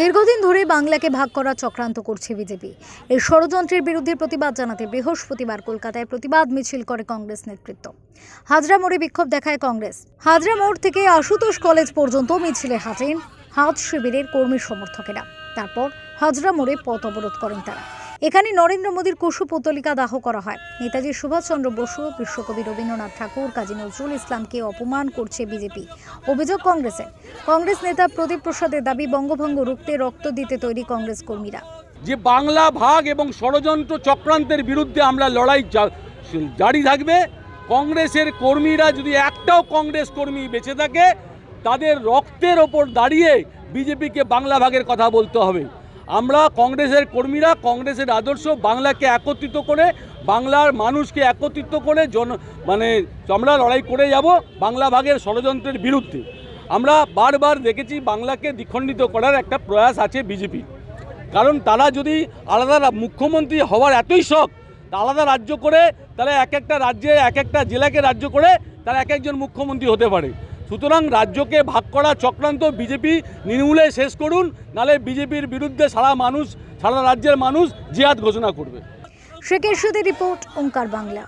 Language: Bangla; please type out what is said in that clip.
দীর্ঘদিন ধরে বাংলাকে ভাগ করার চক্রান্ত করছে বিজেপি। এই ষড়যন্ত্রের বিরুদ্ধে প্রতিবাদ জানাতে বৃহস্পতিবার কলকাতায় প্রতিবাদ মিছিল করে কংগ্রেস নেতৃত্ব। হাজরা মোড়ে বিক্ষোভ দেখায় কংগ্রেস। হাজরা মোড় থেকে আশুতোষ কলেজ পর্যন্ত মিছিলে হাজির হাজ শিবিরের কর্মী সমর্থকেরা। তারপর হাজরা মোড়ে পথ অবরোধ করেন তারা। এখানে নরেন্দ্র মোদীর কুশু পুতলিকা দাহ করা হয়। নেতাজি সুভাষচন্দ্র বসু বিশ্বকবি রবীন্দ্রনাথ ঠাকুর, কাজী নজরুল ইসলামকে অপমান করছে বিজেপি। অভিযোগ কংগ্রেসের। কংগ্রেস নেতা প্রদীপ প্রসাদের দাবি বঙ্গভঙ্গ রুখতে রক্ত দিতে তৈরি কংগ্রেস কর্মীরা। যে বাংলা ভাগ এবং ষড়যন্ত্র চক্রান্তের বিরুদ্ধে আমরা লড়াই জারি থাকবে, কংগ্রেসের কর্মীরা যদি একটাও কংগ্রেস কর্মী বেঁচে থাকে, তাদের রক্তের ওপর দাঁড়িয়ে বিজেপিকে বাংলা ভাগের কথা বলতে হবে। আমরা কংগ্রেসের কর্মীরা, কংগ্রেসের আদর্শ বাংলাকে একত্রিত করে, বাংলার মানুষকে একত্রিত করে জন মানে আমরা লড়াই করে যাব বাংলা ভাগের ষড়যন্ত্রের বিরুদ্ধে। আমরা বারবার দেখেছি বাংলাকে দ্বিখণ্ডিত করার একটা প্রয়াস আছে বিজেপি। কারণ তারা যদি আলাদা মুখ্যমন্ত্রী হওয়ার এতই শখ, আলাদা রাজ্য করে, তাহলে এক একটা রাজ্যে, এক একটা জেলাকে রাজ্য করে, তারা এক একজন মুখ্যমন্ত্রী হতে পারে। সুতরাং রাজ্যকে ভাগ করা চক্রান্ত বিজেপি নির্মূলে শেষ করুন, নালে বিজেপির বিরুদ্ধে সারা মানুষ, সারা রাজ্যের মানুষ জিহাদ ঘোষণা করবে। শেখের সুদে রিপোর্ট, ওঙ্কার বাংলা।